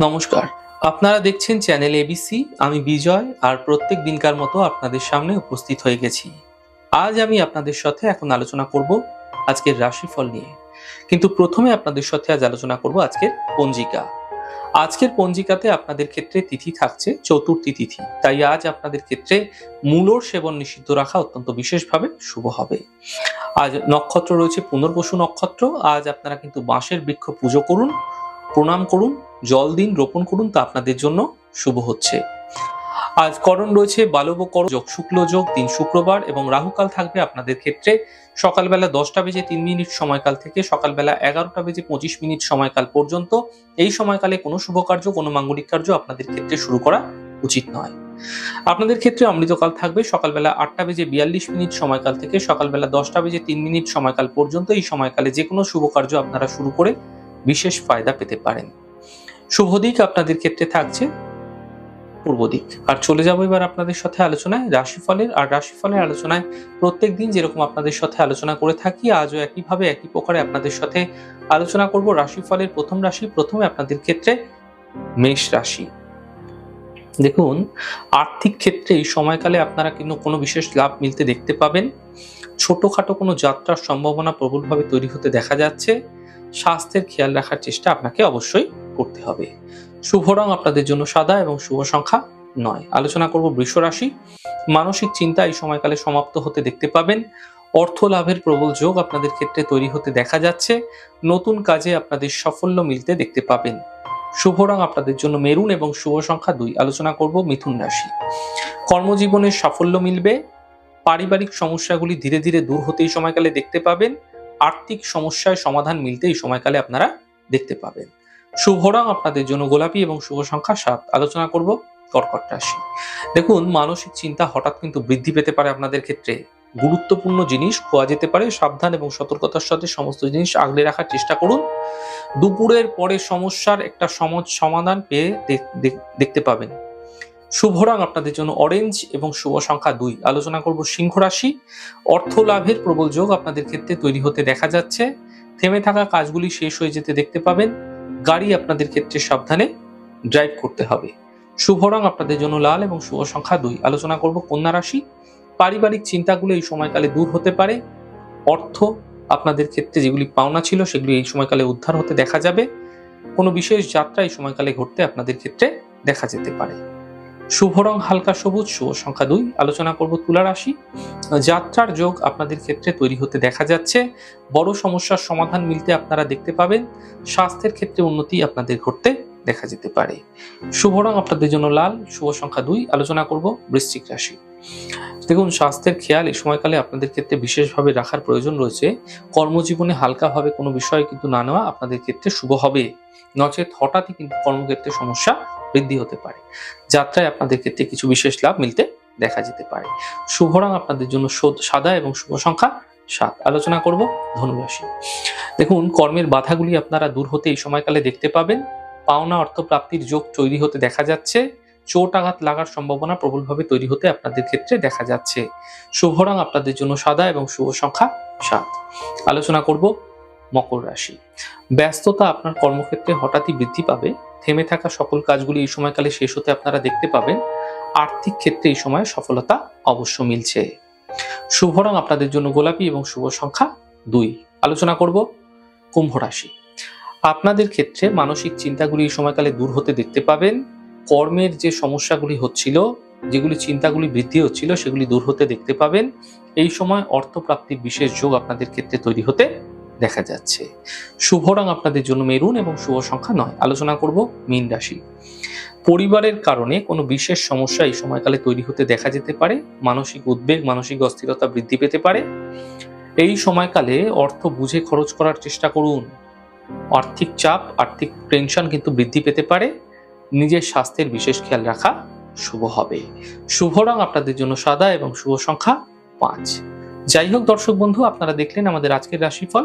নমস্কার। আপনারা দেখছেন চ্যানেল এবিসি আমি বিজয় আর প্রত্যেক দিনকার মতো আপনাদের সামনে উপস্থিত হয়ে গেছি। আজ আমি আপনাদের সাথে এখন আলোচনা করব আজকের রাশিফল নিয়ে। কিন্তু প্রথমে আপনাদের সাথে আজ আলোচনা করব আজকের পঞ্জিকা। আজকের পঞ্জিকাতে আপনাদের ক্ষেত্রে তিথি থাকছে চতুর্থী তিথি। তাই আজ আপনাদের ক্ষেত্রে মূলর সেবন নিষিদ্ধ রাখা অত্যন্ত বিশেষভাবে শুভ হবে। আজ নক্ষত্র রয়েছে পুনর্বসু নক্ষত্র। আজ আপনারা কিন্তু বাঁশের বৃক্ষ পুজো করুন। প্রণাম করুন, জল দিন, রোপণ করুন, তা আপনাদের জন্য শুভ হচ্ছে। আজ করণ রয়েছে বালবকর যোগ শুক্ল যোগ দিন শুক্রবার এবং রাহুকাল থাকবে আপনাদের ক্ষেত্রে সকালবেলা দশটা বেজে তিন মিনিট সময়কাল থেকে সকালবেলা এগারোটা বেজে পঁচিশ মিনিট সময়কাল পর্যন্ত। এই সময়কালে কোনো শুভ কার্য, কোনো মাঙ্গলিক কার্য আপনাদের ক্ষেত্রে শুরু করা উচিত নয়। আপনাদের ক্ষেত্রে অমৃতকাল থাকবে, সকালবেলা আটটা বেজে বিয়াল্লিশ মিনিট সময়কাল থেকে সকালবেলা দশটা বেজে তিন মিনিট সময়কাল পর্যন্ত। এই সময়কালে যে কোনো শুভ কার্য আপনারা শুরু করে বিশেষ ফায়দা পেতে পারেন। শুভ দিক আপনাদের ক্ষেত্রে থাকছে পূর্ব দিক। আর চলে যাব এবার আপনাদের সাথে আলোচনায় রাশিফলের। আর রাশিফলের আলোচনায় প্রত্যেক দিন যেরকম আপনাদের সাথে আলোচনা করে থাকি, আজও একইভাবে, একই প্রকারে আপনাদের সাথে আলোচনা করব রাশিফলের প্রথম রাশি, প্রথমে আপনাদের ক্ষেত্রে মেষ রাশি। দেখুন, আর্থিক ক্ষেত্রে এই সময়কালে আপনারা কিন্তু কোনো বিশেষ লাভ মিলতে দেখতে পাবেন। ছোটখাটো কোনো যাত্রার সম্ভাবনা প্রবলভাবে তৈরি হতে দেখা যাচ্ছে। স্বাস্থ্যের খেয়াল রাখার চেষ্টা আপনাকে অবশ্যই করতে হবে। শুভ রং আপনাদের জন্য সাদা এবং শুভ সংখ্যা নয়। আলোচনা করব বৃষ রাশি। মানসিক চিন্তা এই সময়কালে সমাপ্ত হতে দেখতে পাবেন। অর্থ লাভের প্রবল যোগ আপনাদের ক্ষেত্রে তৈরি হতে দেখা যাচ্ছে। নতুন কাজে আপনাদের সাফল্য মিলতে দেখতে পাবেন। শুভ রং আপনাদের জন্য মেরুন এবং শুভ সংখ্যা দুই। আলোচনা করব মিথুন রাশি। কর্মজীবনের সাফল্য মিলবে। পারিবারিক সমস্যাগুলি ধীরে ধীরে দূর হতে এই সময়কালে দেখতে পাবেন। আর্থিক সমস্যায় সমাধান মিলতে এই সময়কালে আপনারা দেখতে পাবেন। শুভ রং আপনাদের জন্য গোলাপি এবং শুভ সংখ্যা সাত। আলোচনা করব কর্কট রাশি। দেখুন, মানসিক চিন্তা হঠাৎ কিন্তু বৃদ্ধি পেতে পারে আপনাদের ক্ষেত্রে। গুরুত্বপূর্ণ জিনিস খোয়া যেতে পারে। সাবধান এবং সতর্কতার সাথে সমস্ত জিনিস আগলে রাখার চেষ্টা করুন। দুপুরের পরে সমস্যার একটা সমাধান পেয়ে দেখ- দেখ- দেখতে পাবেন। শুভ রং আপনাদের জন্য অরেঞ্জ এবং শুভ সংখ্যা দুই। আলোচনা করব সিংহ রাশি। অর্থ লাভের প্রবল যোগ আপনাদের ক্ষেত্রে তৈরি হতে দেখা যাচ্ছে। থেমে থাকা কাজগুলি শেষ হয়ে যেতে দেখতে পাবেন। গাড়ি আপনাদের ক্ষেত্রে সাবধানে ড্রাইভ করতে হবে। শুভ রং আপনাদের জন্য লাল এবং শুভ সংখ্যা দুই। আলোচনা করব কন্যা রাশি। পারিবারিক চিন্তাগুলো এই সময়কালে দূর হতে পারে। অর্থ আপনাদের ক্ষেত্রে যেগুলি পাওনা ছিল সেগুলি এই সময়কালে উদ্ধার হতে দেখা যাবে। কোনো বিশেষ যাত্রা এই সময়কালে ঘটতে আপনাদের ক্ষেত্রে দেখা যেতে পারে। শুভ রং, হালকা সবুজ, শুভ সংখ্যা দুই। আলোচনা করব তুলা রাশি। যাত্রার যোগ আপনাদের ক্ষেত্রে তৈরি হতে দেখা যাচ্ছে। বড় সমস্যার সমাধান মিলতে আপনারা দেখতে পাবেন। স্বাস্থ্যের ক্ষেত্রে উন্নতি আপনাদের ঘটতে দেখা যেতে পারে। শুভ রং আপনাদের জন্য লাল, শুভ সংখ্যা দুই। আলোচনা করব বৃশ্চিক রাশি। দেখুন, স্বাস্থ্যের খেয়াল এই সময়কালে আপনাদের ক্ষেত্রে বিশেষভাবে রাখার প্রয়োজন রয়েছে। কর্মজীবনে হালকাভাবে কোনো বিষয় কিন্তু না নেওয়া আপনাদের ক্ষেত্রে শুভ হবে। নচেত হঠাৎই কিন্তু কর্মক্ষেত্রে সমস্যা বৃদ্ধি হতে পারে। যাত্রায় আপনাদের ক্ষেত্রে কিছু বিশেষ লাভ মিলতে দেখা যেতে পারে। শুভ রং আপনাদের জন্য সদ- এবং শুভ সংখ্যা সাত। আলোচনা করব ধনুরাশি। দেখুন, কর্মের বাধাগুলি আপনারা দূর হতে এই সময়কালে দেখতে পাবেন। পাওনা অর্থ প্রাপ্তির যোগ তৈরি হতে দেখা যাচ্ছে। চোট আঘাত লাগার সম্ভাবনা প্রবলভাবে তৈরি হতে আপনাদের ক্ষেত্রে দেখা যাচ্ছে। শুভ রং আপনাদের জন্য সাদা এবং শুভ সংখ্যা সাত। আলোচনা করব মকর রাশি। ব্যস্ততা আপনার কর্মক্ষেত্রে হঠাৎই বৃদ্ধি পাবে। থেমে থাকা সকল কাজগুলি এই সময়কালে শেষ হতে আপনারা দেখতে পাবেন। আর্থিক ক্ষেত্রে এই সময় সফলতা অবশ্য মিলছে। শুভ রং আপনাদের জন্য গোলাপি এবং শুভ সংখ্যা দুই। আলোচনা করব কুম্ভ রাশি। আপনাদের ক্ষেত্রে মানসিক চিন্তাগুলি এই সময়কালে দূর হতে দেখতে পাবেন। কর্মের যে সমস্যাগুলি হচ্ছিল, যেগুলি চিন্তাগুলি বৃদ্ধি হচ্ছিল, সেগুলি দূর হতে দেখতে পাবেন। এই সময় অর্থপ্রাপ্তির বিশেষ যোগ আপনাদের ক্ষেত্রে তৈরি হতে দেখা যাচ্ছে। শুভ রং আপনাদের জন্য মেরুন এবং শুভ সংখ্যা নয়। আলোচনা করব মীন রাশি। পরিবারের কারণে কোনো বিশেষ সমস্যা এই সময়কালে তৈরি হতে দেখা যেতে পারে। মানসিক উদ্বেগ, মানসিক অস্থিরতা বৃদ্ধি পেতে পারে। এই সময়কালে অর্থ বুঝে খরচ করার চেষ্টা করুন। আর্থিক চাপ, আর্থিক টেনশন কিন্তু বৃদ্ধি পেতে পারে। নিজের স্বাস্থ্যের বিশেষ খেয়াল রাখা শুভ হবে। শুভ রং আপনাদের জন্য সাদা এবং শুভ সংখ্যা পাঁচ। যাই হোক দর্শক বন্ধু, আপনারা দেখলেন আমাদের আজকের রাশিফল।